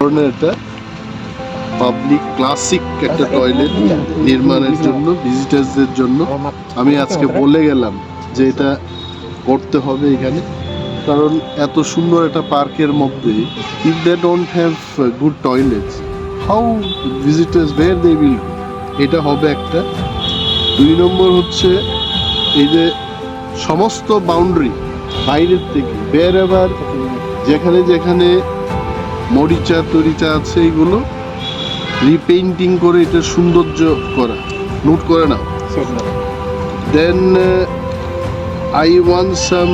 ধরনের একটা public classic একটা টয়লেট নির্মাণের জন্য ভিজিটার্সদের জন্য। আমি আজকে বলে গেলাম যে এটা করতে হবে এখানে। কারণ এত সুন্দর একটা পার্কের মধ্যে if they don't have good toilets how visitors where they will এটা হবে একটা। দুই নম্বর হচ্ছে, এই যে সমস্ত বাউন্ডারি বাইরের থেকে বের এবার যেখানে যেখানে মরিচা তরিচা আছে এইগুলো। রিপেইন্টিং করে এটা সৌন্দর্য করা। নোট করে নাও। Then I want some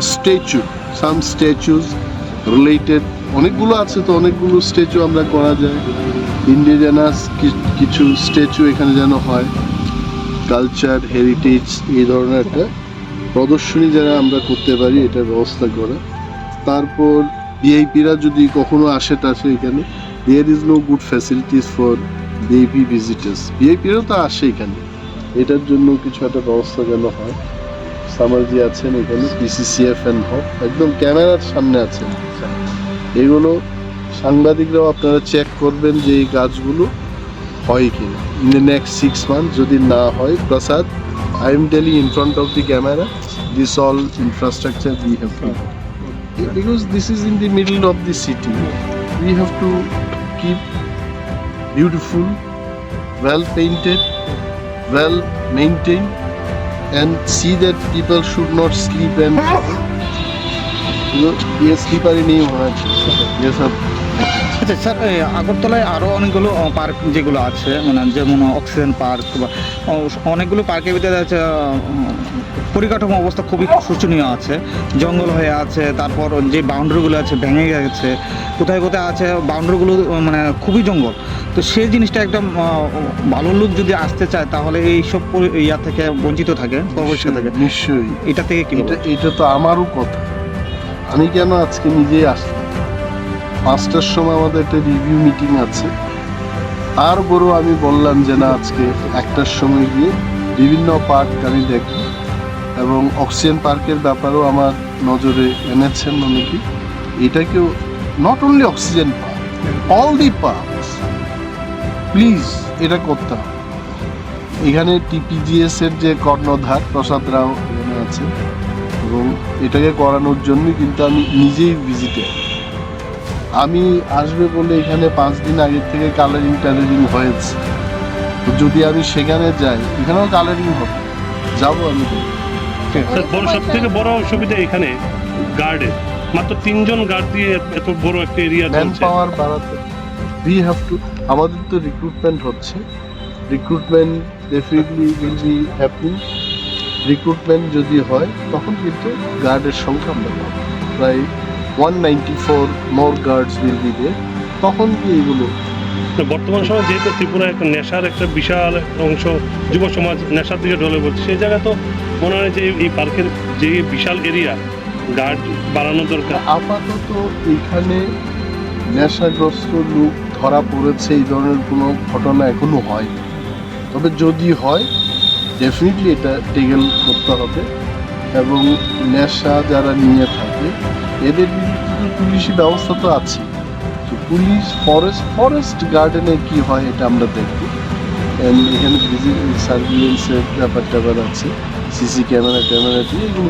statue some statues related অনেকগুলো আছে তো, অনেকগুলো স্ট্যাচু আমরা করা যায়। ইন্ডিজেনাস কিছু স্ট্যাচু এখানে যেন হয়। কালচার হেরিটেজ এই ধরনের একটা প্রদর্শনী যারা আমরা করতে পারি, এটার ব্যবস্থা করা। তারপর ভিআইপিরা যদি কখনো আসে টাসে এখানে। There is no good facilities for VIP visitors ভিআইপিরাও তো আসে এখানে। এটার জন্য কিছু একটা ব্যবস্থা যেন হয়। সামারজি আছেন এখানে পিসিসিএফ এন্ড হক একদম ক্যামেরার সামনে আছেন। এগুলো সাংবাদিকরাও আপনারা চেক করবেন যে এই গাছগুলো হয় কিনা। In the next six month যদি না হয় Prasad I am telling in front of the camera this all infrastructure we have because this is in the middle of the city we have to keep beautiful well painted well maintained and see that people should not sleep and you know, ये sleeper ही नहीं होना चाहिए ये सब আচ্ছা sir এই আগরতলায় আরও অনেকগুলো পার্ক যেগুলো আছে মানে যেমন অক্সিজেন পার্ক বা অনেকগুলো পার্কের ভিতরে আছে পরিকাঠামো অবস্থা খুবই শোচনীয় আছে জঙ্গল হয়ে আছে তারপর যে বাউন্ডারিগুলো আছে ভেঙে গেছে কোথায় কোথায় আছে বাউন্ডারিগুলো মানে খুবই জঙ্গল। তো সেই জিনিসটা একদম ভালো লোক যদি আসতে চায় তাহলে এইসব পরি- ইয়া থেকে বঞ্চিত থাকে প্রবেশ থেকে। নিশ্চয়ই। এটা থেকে কি এটা এটা তো আমারও কথা। আমি কেন আজকে নিজেই আসলাম? পাঁচটার সময় আমাদের একটা রিভিউ মিটিং আছে। তারপরও আমি বললাম যে, না, আজকে একটার সময় গিয়ে বিভিন্ন পার্ক আমি দেখব। এবং অক্সিজেন পার্কের ব্যাপারেও আমার নজরে এনেছেন অনেকে এটাকেও not only oxygen park all the park please এটা করতে হবে। এখানে টিপিজিএস এর যে কর্ণধার প্রসাদ রাও এখানে আছে এবং এটাকে করানোর জন্য কিন্তু আমি নিজেই ভিজিটে আমি আসবে বলে এখানে পাঁচ দিন আগে থেকে কালারিং টালারিং হয়েছে। তো যদি আমি সেখানে যাই এখানেও কালারিং হবে। যাব আমি। সব থেকে বড় সুবিধা এখানে গার্ডের মাত্র তিনজন গার্ড দিয়ে এত বড় একটা এরিয়া ম্যান পাওয়ার বাড়াতে। উই হ্যাভ টু আমাদের তো রিক্রুটমেন্ট হচ্ছে। Recruitment definitely will be happening recruitment যদি হয় তখন কিন্তু গার্ডের সংখ্যা আমরা প্রায় one ninety four more guards will be there তখন কি এগুলো? তো বর্তমান সময় যেহেতু ত্রিপুরা একটা নেশার একটা বিশাল অংশ যুব সমাজ নেশার দিকে ঢলে পড়ছে সেই জায়গায় তো মনে হয় যে এই পার্কের যে বিশাল এরিয়া গার্ড বাড়ানো দরকার। আপাতত এখানে নেশাগ্রস্ত লোক ধরা পড়েছে এই ধরনের কোনো ঘটনা এখনও হয় তবে যদি হয় ডেফিনেটলি এটা টেকেল করতে হবে। এবং নেশা যারা নিয়ে থাকে, এদের বিরুদ্ধে পুলিশি ব্যবস্থা তো আছে। পুলিশ ফরেস্ট ফরেস্ট গার্ডেনে কি হয় এটা আমরা দেখব। এখানে সার্ভিলেন্সের ব্যাপার ট্যাপার আছে। সিসি ক্যামেরা ট্যামেরা দিয়ে এগুলো